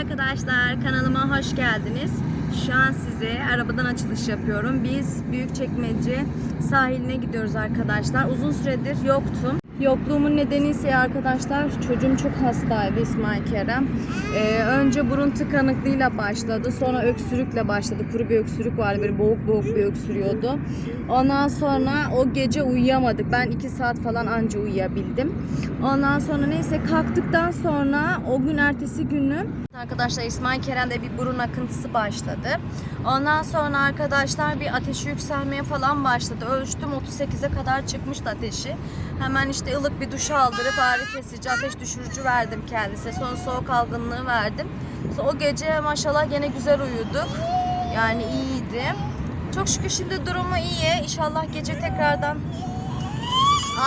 arkadaşlar, kanalıma hoş geldiniz. Şu an size arabadan açılış yapıyorum. Biz Büyükçekmece sahiline gidiyoruz arkadaşlar. Uzun süredir yoktum. Yokluğumun nedeni ise arkadaşlar çocuğum çok hastaydı İsmail Kerem. Ee, önce burun tıkanıklığıyla başladı. Sonra öksürükle başladı. Kuru bir öksürük vardı. Böyle boğuk boğuk bir öksürüyordu. Ondan sonra o gece uyuyamadık. Ben 2 saat falan anca uyuyabildim. Ondan sonra neyse kalktıktan sonra o gün ertesi günü arkadaşlar İsmail Kerem'de bir burun akıntısı başladı. Ondan sonra arkadaşlar bir ateşi yükselmeye falan başladı. Ölçtüm 38'e kadar çıkmıştı ateşi. Hemen işte ılık bir duş aldırıp ağrı kesici, ateş düşürücü verdim kendisine. Sonra soğuk algınlığı verdim. Sonra o gece maşallah gene güzel uyuduk. Yani iyiydi. Çok şükür şimdi durumu iyi. İnşallah gece tekrardan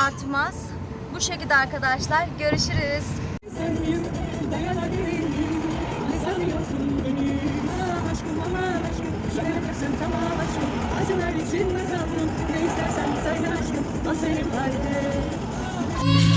artmaz. Bu şekilde arkadaşlar. Görüşürüz. Sanıyorsun beni Ah aşkım aman aşkım. Şöyle tamam aşkım. Acılar içinde kaldım Ne istersen söyle aşkım. O senin halde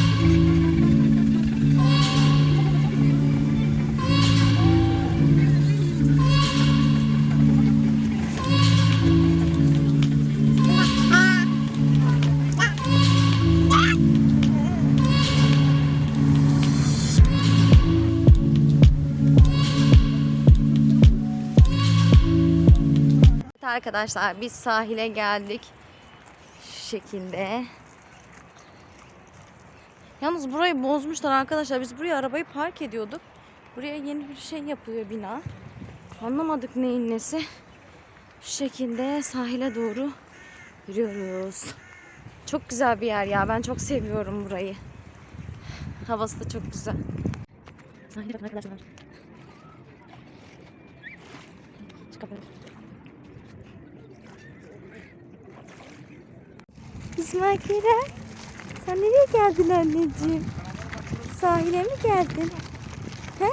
arkadaşlar biz sahile geldik. Şu şekilde. Yalnız burayı bozmuşlar arkadaşlar. Biz buraya arabayı park ediyorduk. Buraya yeni bir şey yapılıyor bina. Anlamadık neyin nesi. Şu şekilde sahile doğru yürüyoruz. Çok güzel bir yer ya. Ben çok seviyorum burayı. Havası da çok güzel. Sahile arkadaşlar. Şu İsmail Kerem, sen nereye geldin anneciğim? Sahile mi geldin? He?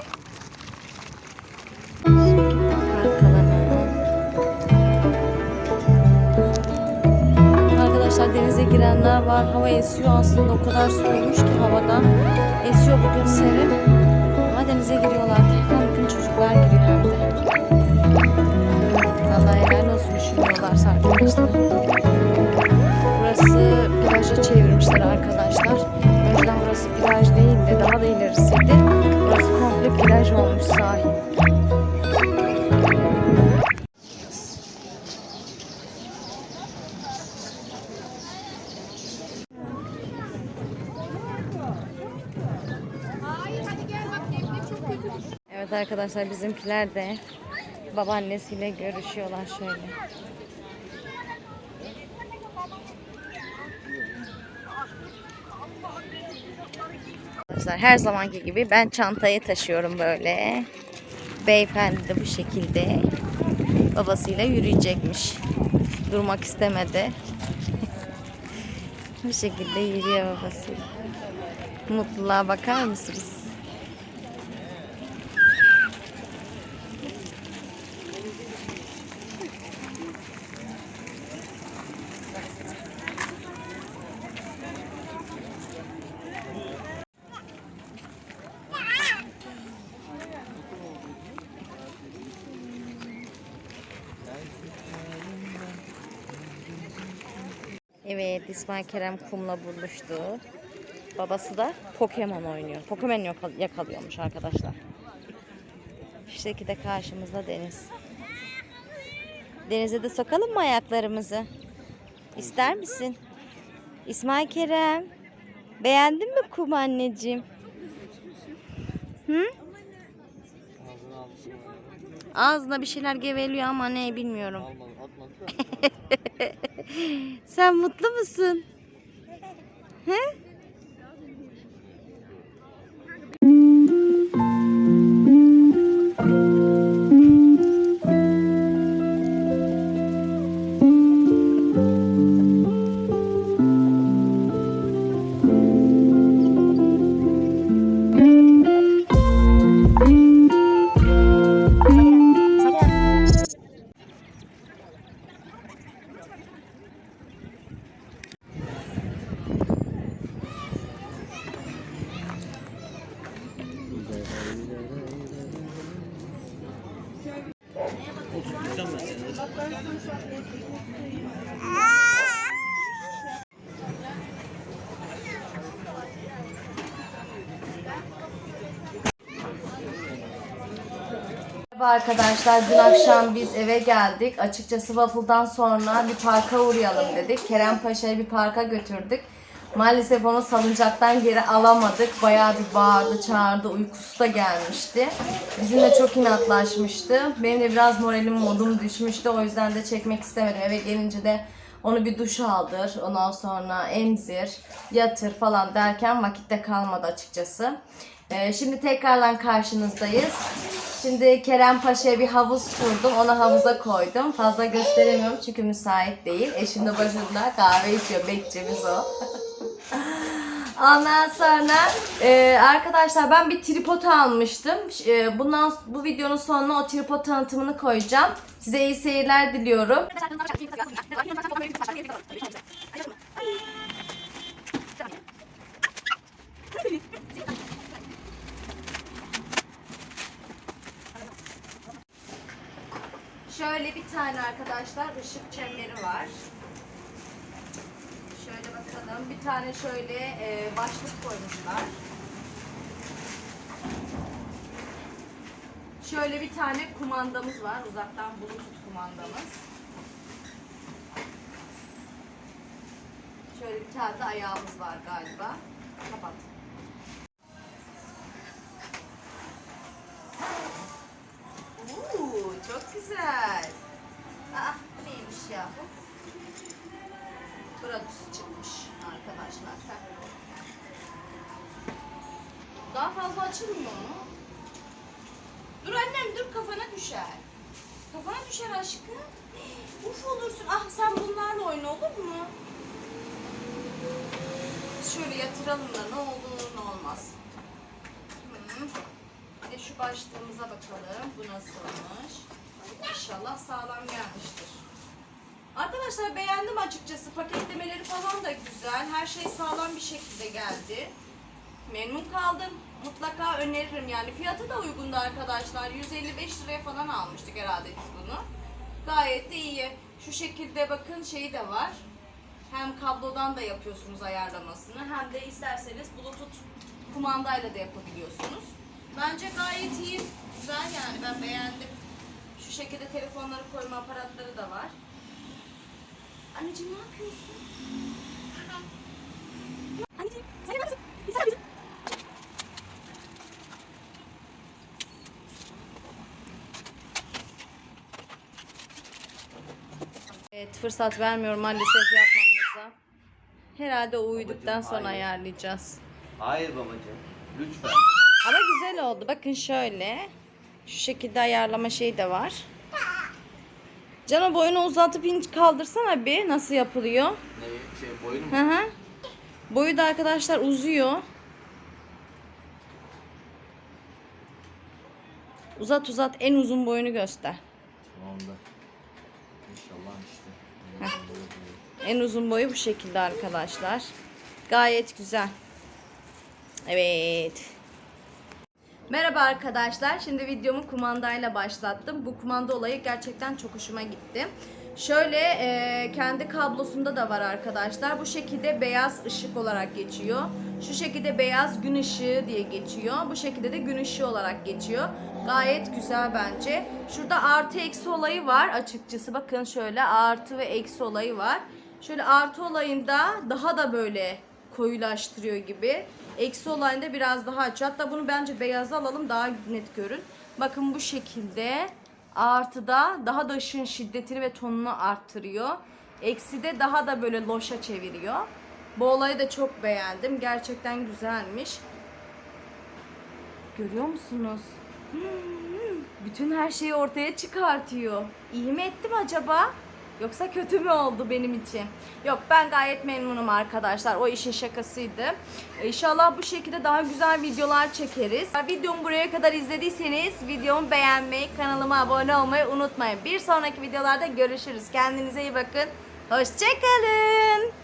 Arkadaşlar denize girenler var. Hava esiyor aslında o kadar soğumuş ki havadan. Esiyor bugün serin. Arkadaşlar bizimkiler de babaannesiyle görüşüyorlar şöyle. Arkadaşlar her zamanki gibi ben çantayı taşıyorum böyle. Beyefendi de bu şekilde babasıyla yürüyecekmiş. Durmak istemedi. bu şekilde yürüyor babasıyla. Mutluluğa bakar mısınız? Evet İsmail Kerem kumla buluştu. Babası da Pokemon oynuyor. Pokemon yakal- yakalıyormuş arkadaşlar. Şu şekilde karşımızda deniz. Denize de sokalım mı ayaklarımızı? İster misin? İsmail Kerem. Beğendin mi kum anneciğim? Hı? Ağzına bir şeyler geveliyor ama ne bilmiyorum. Sen mutlu musun? He? Merhaba arkadaşlar. Dün akşam biz eve geldik. Açıkçası waffle'dan sonra bir parka uğrayalım dedik. Kerem Paşa'yı bir parka götürdük. Maalesef onu salıncaktan geri alamadık. Bayağı bir bağırdı, çağırdı. Uykusu da gelmişti. Bizimle çok inatlaşmıştı. Benim de biraz moralim, modum düşmüştü. O yüzden de çekmek istemedim. Eve gelince de onu bir duş aldır. Ondan sonra emzir, yatır falan derken vakitte kalmadı açıkçası. Ee, şimdi tekrardan karşınızdayız. Şimdi Kerem Paşa'ya bir havuz kurdum. Onu havuza koydum. Fazla gösteremiyorum çünkü müsait değil. Eşim de başında kahve içiyor. Bekçimiz o. Ondan sonra e, arkadaşlar ben bir tripod almıştım. E, bundan bu videonun sonuna o tripod tanıtımını koyacağım. Size iyi seyirler diliyorum. Şöyle bir tane arkadaşlar ışık çemberi var. Şöyle bakalım. Bir tane şöyle e, başlık koymuşlar. Şöyle bir tane kumandamız var. Uzaktan bluetooth kumandamız. Şöyle bir tane de ayağımız var galiba. Kapat. Oo, çok güzel. Bu? Bradus çıkmış arkadaşlar. Daha fazla açılmıyor mu? Dur annem dur kafana düşer. Kafana düşer aşkım. Uf olursun. Ah sen bunlarla oyna olur mu? Şöyle yatıralım da ne olur ne olmaz. Hı. Bir de şu başlığımıza bakalım. Bu nasılmış? İnşallah sağlam gelmiştir. Arkadaşlar beğendim açıkçası. Paketlemeleri falan da güzel. Her şey sağlam bir şekilde geldi. Memnun kaldım. Mutlaka öneririm yani. Fiyatı da uygundu arkadaşlar. 155 liraya falan almıştık herhalde biz bunu. Gayet de iyi. Şu şekilde bakın şeyi de var. Hem kablodan da yapıyorsunuz ayarlamasını hem de isterseniz bluetooth kumandayla da yapabiliyorsunuz. Bence gayet iyi. Güzel yani ben beğendim. Şu şekilde telefonları koyma aparatları da var. Anneciğim ne yapıyorsun? Anneciğim sen ne yapıyorsun? Bir sen yapıyorsun. Evet fırsat vermiyorum maalesef yapmamıza. Herhalde o uyuduktan Babacığım, sonra hayır. ayarlayacağız. Hayır babacığım. Lütfen. Ama güzel oldu. Bakın şöyle. Şu şekilde ayarlama şeyi de var. Canım boyunu uzatıp inç kaldırsana bir. Nasıl yapılıyor? Ne şey boyun mu? Hı hı. Boyu da arkadaşlar uzuyor. Uzat uzat en uzun boyunu göster. Tamam da. İnşallah işte. En uzun boyu bu şekilde arkadaşlar. Gayet güzel. Evet. Merhaba arkadaşlar. Şimdi videomu kumandayla başlattım. Bu kumanda olayı gerçekten çok hoşuma gitti. Şöyle e, kendi kablosunda da var arkadaşlar. Bu şekilde beyaz ışık olarak geçiyor. Şu şekilde beyaz gün ışığı diye geçiyor. Bu şekilde de gün ışığı olarak geçiyor. Gayet güzel bence. Şurada artı eksi olayı var açıkçası. Bakın şöyle artı ve eksi olayı var. Şöyle artı olayında daha da böyle koyulaştırıyor gibi. Eksi olayında biraz daha açıyor. Hatta bunu bence beyaza alalım daha net görün. Bakın bu şekilde artıda daha da ışığın şiddetini ve tonunu arttırıyor. Eksi de daha da böyle loşa çeviriyor. Bu olayı da çok beğendim. Gerçekten güzelmiş. Görüyor musunuz? Hmm, bütün her şeyi ortaya çıkartıyor. İyi mi ettim acaba? Yoksa kötü mü oldu benim için? Yok ben gayet memnunum arkadaşlar. O işin şakasıydı. İnşallah bu şekilde daha güzel videolar çekeriz. Videomu buraya kadar izlediyseniz videomu beğenmeyi, kanalıma abone olmayı unutmayın. Bir sonraki videolarda görüşürüz. Kendinize iyi bakın. Hoşçakalın.